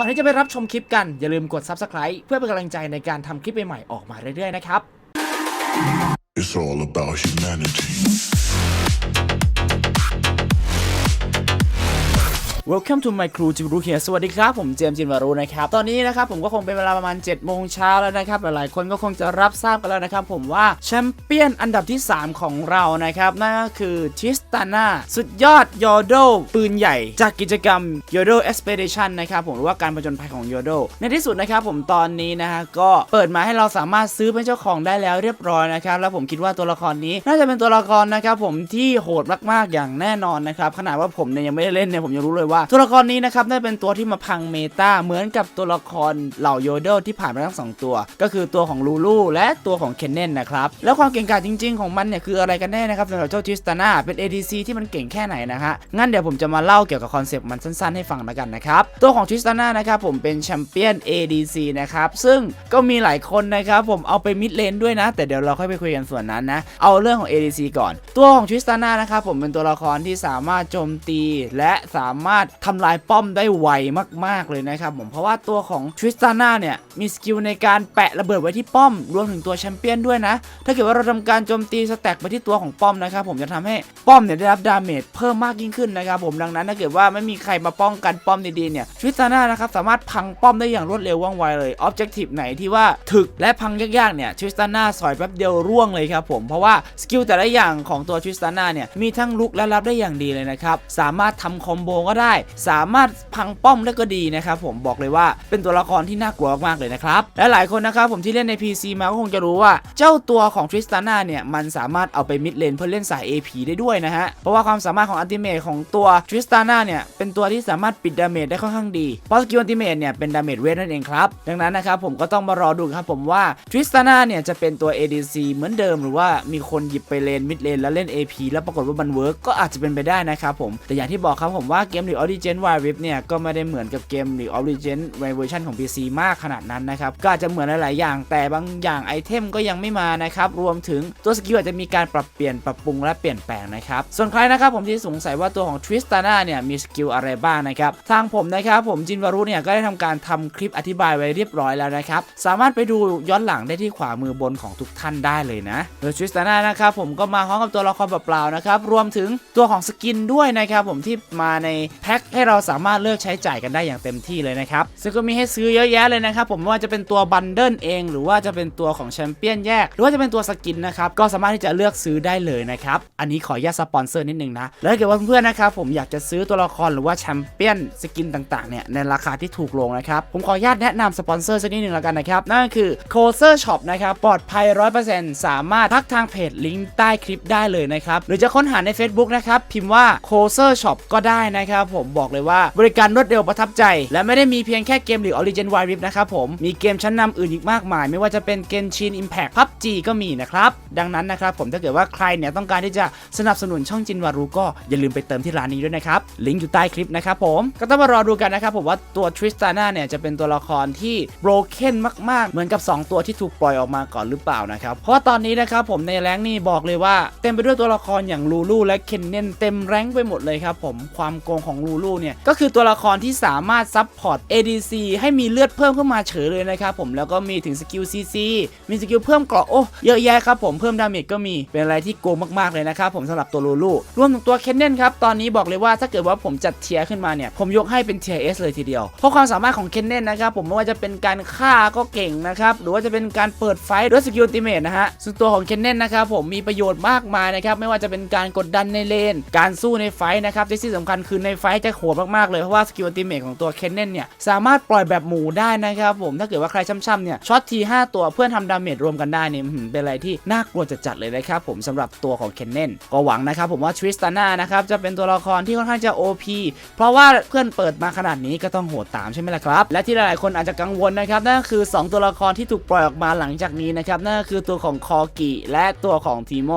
ก่อนที่จะไปรับชมคลิปกันอย่าลืมกด Subscribe เพื่อเป็นกำลังใจในการทำคลิปใหม่ๆออกมาเรื่อยๆนะครับ It's all about humanity. Welcome to my crew จิวรุเฮียสวัสดีครับ ผมเจมส์จินวารุนะครับ ตอนนี้นะครับผมก็คงเป็นเวลาประมาณ7โมงเช้าแล้วนะครับ หลายๆคนก็คงจะรับทราบกันแล้วนะครับ ผมว่าแชมเปี้ยนอันดับที่ 3 ของเรานะครับ นั่นก็คือทิสตาน่าสุดยอดยอโดปืนใหญ่ จากกิจกรรม y o d o Expedition นนะครับผมหรือว่าการผจญภัยของ y o d o ในที่สุดนะครับผมตอนนี้นะฮะก็เปิดมาให้เราสามารถซื้อเป็นเจ้าของได้แล้วเรียบร้อยนะครับแล้วผมคิดว่าตัวละครนี้น่าจะเป็นตัวละครนะครับผมที่โหดมากๆอย่างแน่นอนนะครับขนาดว่าผมเนี่ยยังไม่ได้เล่นเนี่ยผมยังรู้เลยว่าตัวละครนี้นะครับน่าจะเป็นตัวที่มาพังเมตาเหมือนกับตัวละครเหล่าโยเดลที่ผ่านมาทั้งสองตัว ก็คือตัวของลูลูและตัวของเคนเนนนะครับแล้วความเก่งกาจจริง ๆ ของมันเนี่ยคืออะไรกันแน่นะครับสำหรับเจ้าทิสตาน่าเป็น ADC ที่มันเก่งแค่ไหนนะฮะงั้นเดี๋ยวผมจะมาเล่าเกี่ยวกับคอนเซปต์มันสั้นๆให้ฟังแล้วกันนะครับตัวของทิสตาน่านะครับผมเป็นแชมเปี้ยน ADC นะครับซึ่งก็มีหลายคนนะครับผมเอาไปมิดเลนด้วยนะ แต่เดี๋ยวเราค่อยไปคุยกันส่วนนั้นนะเอาเรื่องของ ADC ก่อน ตัวของทิสตาน่านะครับผมเป็นตัวละครที่สามารถโจมตีและสามารถทำลายป้อมได้ไวมากๆเลยนะครับผมเพราะว่าตัวของทริสตาน่าเนี่ยมีสกิลในการแปะระเบิดไว้ที่ป้อม รวมถึงตัวแชมเปี้ยนด้วยนะ ถ้าเกิดว่าเราทำการโจมตีสแต็กไปที่ตัวของป้อมนะครับผมจะทำให้ป้อมเนี่ยได้รับดาเมจเพิ่มมากยิ่งขึ้นนะครับผมดังนั้นถ้าเกิดว่าไม่มีใครมาป้องกันป้อมดีๆเนี่ยทริสตาน่านะครับสามารถพังป้อมได้อย่างรวดเร็วว่องไวเลยออบเจกตีฟไหนที่ว่าถึกและพังยากๆเนี่ยทริสตาน่าสอยแป๊บเดียวร่วงเลยครับผมเพราะว่าสกิลแต่ละอย่างของตัวทริสตาน่าเนี่ยมีทั้งลุกและรับได้อย่างดีเลยนะครับสามารถทำคอมโบก็ได้สามารถพังป้อมได้ก็ดีนะครับผมบอกเลยว่าเป็นตัวละครที่น่ากลัวมากเลยนะครับและหลายคนนะครับผมที่เล่นใน PC มาก็คงจะรู้ว่าเจ้าตัวของทริสตาน่าเนี่ยมันสามารถเอาไปมิดเลนเพื่อเล่นสาย AP ได้ด้วยนะฮะเพราะว่าความสามารถของอัลติเมทของตัวทริสตาน่าเนี่ยเป็นตัวที่สามารถปิดดาเมจได้ค่อนข้างดีเพราะสกิลอัลติเมทเนี่ยเป็นดาเมจเวทนั่นเองครับดังนั้นนะครับผมก็ต้องมารอดูครับผมว่าทริสตาน่าเนี่ยจะเป็นตัว ADC เหมือนเดิมหรือว่ามีคนหยิบไปเลนมิดเลนแล้วเล่น AP แล้วปรากฏว่ามันเวิร์กก็อาจจะเป็นไปได้นะครับผมแต่อย่างที่บอกครับผมว่าเกม League of Legends Wild Rift เนี่ยก็ไม่ได้เหมือนกับเกม League of Legends ในเวอร์ชันของ PC มากขนาดนั้นนะครับก็อาจจะเหมือนหลาย ๆ อย่าง แต่บางอย่างไอเทมก็ยังไม่มานะครับรวมถึงตัวสกิลอาจจะมีการปรับเปลี่ยนปรับปรุงและเปลี่ยนแปลงนะครับส่วนใครนะครับผมที่สงสัยว่าตัวของ Tristana เนี่ยมีสกิลอะไรบ้างนะครับทางผมนะครับผมจินวารุเนี่ยก็ได้ทำการทำคลิปอธิบายไว้เรียบร้อยแล้วนะครับสามารถไปดูย้อนหลังได้ที่ขวามือบนของทุกท่านได้เลยนะโดย Tristana นะครับผมก็มาพร้อมกับตัวละครเปล่าๆนะครับรวมถึงตัวของสกินด้วยนะครับผมที่มาในแพคให้เราสามารถเลือกใช้จ่ายกันได้อย่างเต็มที่เลยนะครับ ซึ่งก็มีให้ซื้อเยอะแยะเลยนะครับ ผมว่าจะเป็นตัวบันเดิลเอง หรือว่าจะเป็นตัวของแชมเปี้ยนแยก หรือว่าจะเป็นตัวสกินนะครับก็สามารถที่จะเลือกซื้อได้เลยนะครับอันนี้ขออนุญาตสปอนเซอร์นิดนึงนะแล้วถ้าเกิดว่าเพื่อนๆนะครับผมอยากจะซื้อตัวละครหรือว่าแชมเปี้ยนสกินต่างๆเนี่ยในราคาที่ถูกลงนะครับผมขออนุญาตแนะนำสปอนเซอร์สักนิดหนึ่งแล้วกันนะครับนั่นก็คือ c o s e r Shop นะครับปลอดภัย 100%สามารถทักทางเพจลิงก์ใต้คลิปได้เลยนะครับหรือจะค้นหาใน Facebook นะครับพิมพ์ว่า c o s e r Shop ก็ได้นะครับผมบอกเลยว่าบริการรวดเร็วประทับใจ และไม่ได้มีเพียงแค่เกมหรือ Origin Wild Rift นะครับผมมีเกมชั้นนำอื่นอีกมากมาย ไม่ว่าจะเป็น Genshin Impact PUBG ก็มีนะครับดังนั้นนะครับผมถ้าเกิดว่าใครเนี่ยต้องการที่จะสนับสนุนช่องจินวารุก็อย่าลืมไปเติมที่ร้านนี้ด้วยนะครับลิงก์อยู่ใต้คลิปนะครับผมก็ต้องมารอดูกันนะครับผมว่าตัว Tristana เนี่ยจะเป็นตัวละครที่ broken มากๆ เหมือนกับ 2 ตัวที่ถูกปล่อยออกมาก่อนหรือเปล่านะครับเพราะว่าตอนนี้นะครับผมในแรงนี่บอกเลยว่าเต็มไปด้วยตัวละครอย่างลูลูและเคนเนนเต็มแรงไปหมดเลยครับผมความโกงของลูลูเนี่ยก็คือตัวละครที่สามารถซับพอร์ต ADC ให้มีเลือดเพิ่มขึ้นมาเฉยเลยนะครับผมแล้วก็มีถึงสกิล CC มีสกิลเพิ่มเกราะโอ้เยอะแยะครับผมเพิ่มดาเมจก็มีเป็นอะไรที่โกงมากๆเลยนะครับผมสำหรับตัวลูลูรวมถึงตัวเคนเนนครับตอนนี้บอกเลยว่าถ้าเกิดว่าผมจัดเทียร์ขึ้นมาเนี่ยผมยกให้เป็นเทียร์ S เลยทีเดียว เพราะความสามารถของเคนเนนนะครับผมไม่ว่าจะเป็นการฆ่าก็เก่งนะครับหรือว่าจะเป็นการเปิดไฟด้วยสกิลติเมทนะฮะส่วนตัวของเคนเนนนะครับผมมีประโยชน์มากมายนะครับไม่ว่าจะเป็นการกดดันในเลน การสู้ในไฟนะครับที่สำคัญคือในไฟจะโหดมากๆเลยเพราะว่าสกิลติเมทของตัวเคนเนนเนี่ยสามารถปล่อยแบบหมูได้นะครับผมถ้าเกิดว่าใครช่ำๆเนี่ยช็อตที5ตัวเพื่อนทำดาเมจรวมกันได้เนี่ยเป็นอะไรที่น่ากลัวจัดๆเลยนะครับผมสำหรับตัวของเคนเนนก็หวังนะครับผมว่าทริสตาน่านะครับจะเป็นตัวละครที่ค่อนข้างจะ OP เพราะว่าเพื่อนเปิดมาขนาดนี้ก็ต้องโหดตามใช่ไหมล่ะครับ และที่หลายๆคนอาจจะกังวลนะครับนั่นคือ 2 ตัวละครที่ถูกปล่อยออกมาหลังจากนี้นะครับนั่นคือตัวของคอกิและตัวของทีโม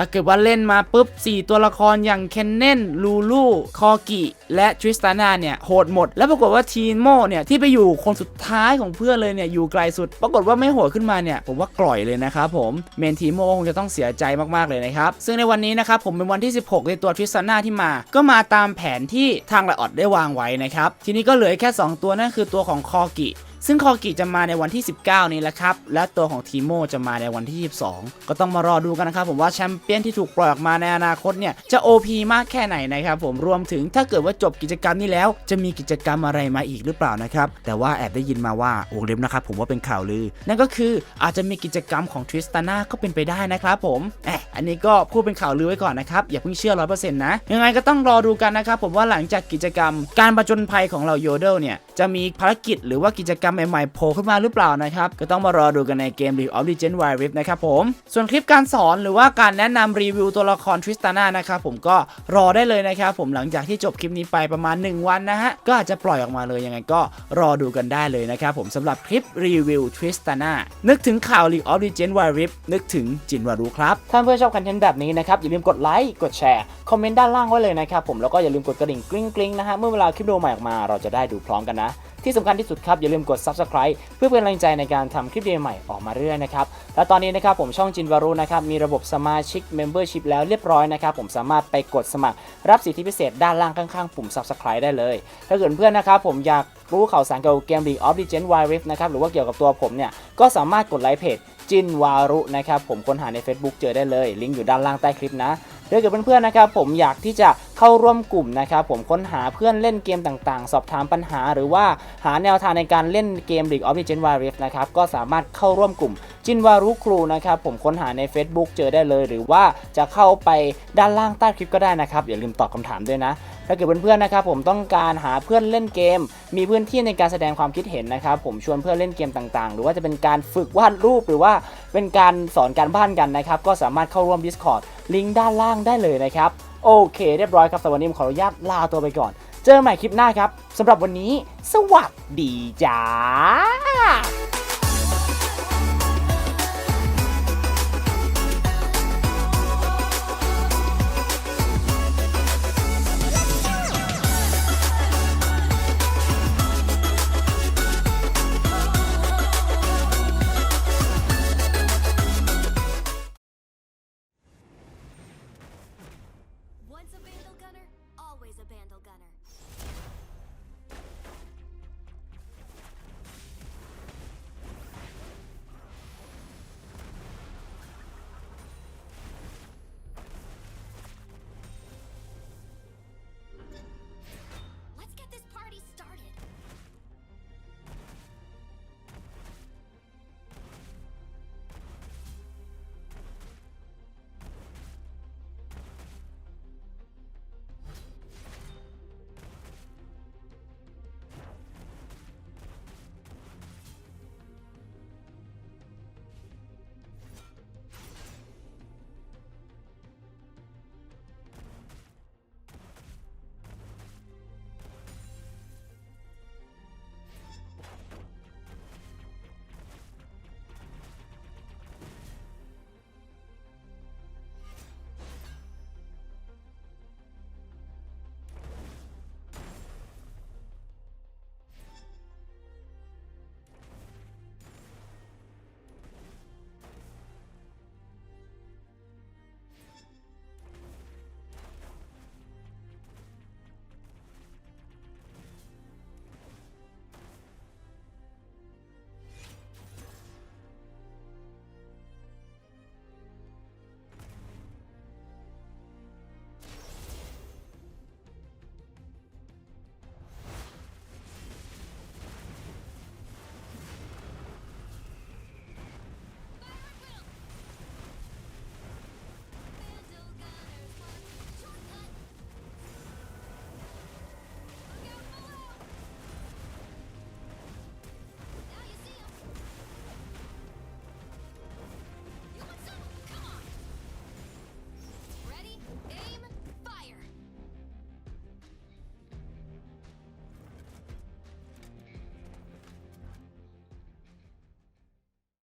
แต่เกิดว่าเล่นมาปุ๊บ 4 ตัวละครอย่างเคนเนนลูลูคอกิ และทริสตานาเนี่ยโหดหมด แล้วปรากฏว่าทีนโมเนี่ยที่ไปอยู่คนสุดท้ายของเพื่อนเลยเนี่ยอยู่ไกลสุด ปรากฏว่าไม่โหดขึ้นมาเนี่ยผมว่ากล่อยเลยนะครับผมเมนทีโมคงจะต้องเสียใจมากๆเลยนะครับซึ่งในวันนี้นะครับผมเป็นวันที่ 16 ในตัวทริสตานาที่มา ก็มาตามแผนที่ทางไลออดได้วางไว้นะครับทีนี้ก็เหลือแค่ 2 ตัวนั่นคือตัวของคอกิ ซึ่งคอกิจะมาในวันที่ 19 นี้แหละครับ และตัวของทีโมจะมาในวันที่ 22 ก็ต้องมารอดูกันนะครับผมว่าแชมเปี้ยนที่ถูกปล่อยออกมาในอนาคตเนี่ยจะ OP มากแค่ไหนนะครับผมรวมถึงถ้าเกิดว่าจบกิจกรรมนี้แล้ว จะมีกิจกรรมอะไรมาอีกหรือเปล่านะครับ แต่ว่าแอบได้ยินมาว่าวงเล็บนะครับผมว่าเป็นข่าวลือ นั่นก็คืออาจจะมีกิจกรรมของทริสตาน่าก็เป็นไปได้นะครับผมแอบอันนี้ก็พูดเป็นข่าวลือไว้ก่อนนะครับอย่าเพิ่งเชื่อ100%นะยังไงก็ต้องรอดูกันนะครับผมว่าหลังจากกิจกรรม การประจนภัยของเราโยเดลเนี่ยจะมีภารกิจหรือว่ากิจกรรมใหม่ๆโผล่ขึ้นมาหรือเปล่านะครับ ก็ต้องมารอดูกันในเกม League of Legends Wild Rift นะครับผม ส่วนคลิปการสอนหรือว่าการแนะนำรีวิวตัวละครทริสตาน่านะครับผมก็รอได้เลยนะครับผมหลังจากที่จบคลิปนี้ไปประมาณ 1 วันนะฮะ ก็อาจจะปล่อยออกมาเลยยังไงก็รอดูกันได้เลยนะครับผมสำหรับคลิปรีวิวทริสตาน่านึกถึงข่าว League of Legends Wild Rift นึกถึงจินวารุครับถ้าเพื่อนชอบคอนเทนต์แบบนี้นะครับอย่าลืมกดไลค์กดแชร์คอมเมนต์ด้านล่างไว้เลยนะครับผมแล้วก็อย่าลืมกดกระดิ่งกริ๊งกริ๊งๆนะฮะเมื่อเวลาคลิปวิดีโอใหม่ออกมาเราจะได้ดูพร้อมกันนะ ที่สำคัญที่สุดครับ อย่าลืมกด subscribe เพื่อเป็นกำลังใจในการทำคลิปดีใหม่ออกมาเรื่อยนะครับ และตอนนี้นะครับผมช่องจินวารุนะครับ มีระบบสมาชิก Membership แล้วเรียบร้อยนะครับ ผมสามารถไปกดสมัครรับสิทธิพิเศษด้านล่างข้างๆ ปุ่ม subscribe ได้เลย ถ้าเกิดเพื่อนนะครับผมอยากรู้ข่าวสารเกี่ยวกับเกม League of Legends Wild Rift นะครับหรือว่าเกี่ยวกับตัวผมเนี่ยก็สามารถกดไลค์เพจจินวารุนะครับผมค้นหาใน Facebook เจอได้เลย ลิงก์อยู่ด้านล่างใต้คลิปนะถ้าเกิดเพื่อนๆนะครับผมอยากที่จะ เข้าร่วมกลุ่มนะครับผมค้นหาเพื่อนเล่นเกมต่างๆ สอบถามปัญหา หรือว่าหาแนวทางในการเล่นเกม League of Legends Wild Rift นะครับก็สามารถเข้าร่วมกลุ่มจินวารุครูนะครับผมค้นหาใน Facebook เจอได้เลย หรือว่าจะเข้าไปด้านล่างใต้คลิปก็ได้นะครับอย่าลืมตอบคำถามด้วยนะถ้าเกิดเพื่อนๆนะครับผมต้องการหาเพื่อนเล่นเกม มีพื้นที่ในการแสดงความคิดเห็นนะครับผมชวนเพื่อนเล่นเกมต่างๆ หรือว่าจะเป็นการฝึกวาดรูปหรือว่าเป็นการสอนการบ้านกันนะครับก็สามารถเข้าร่วม Discord ลิงก์ด้านล่างได้เลยนะครับ โอเค เรียบร้อยครับสำหรับวันนี้ผมขออนุญาตลาตัวไปก่อน เจอกันใหม่คลิปหน้าครับสำหรับวันนี้ สวัสดีจ้า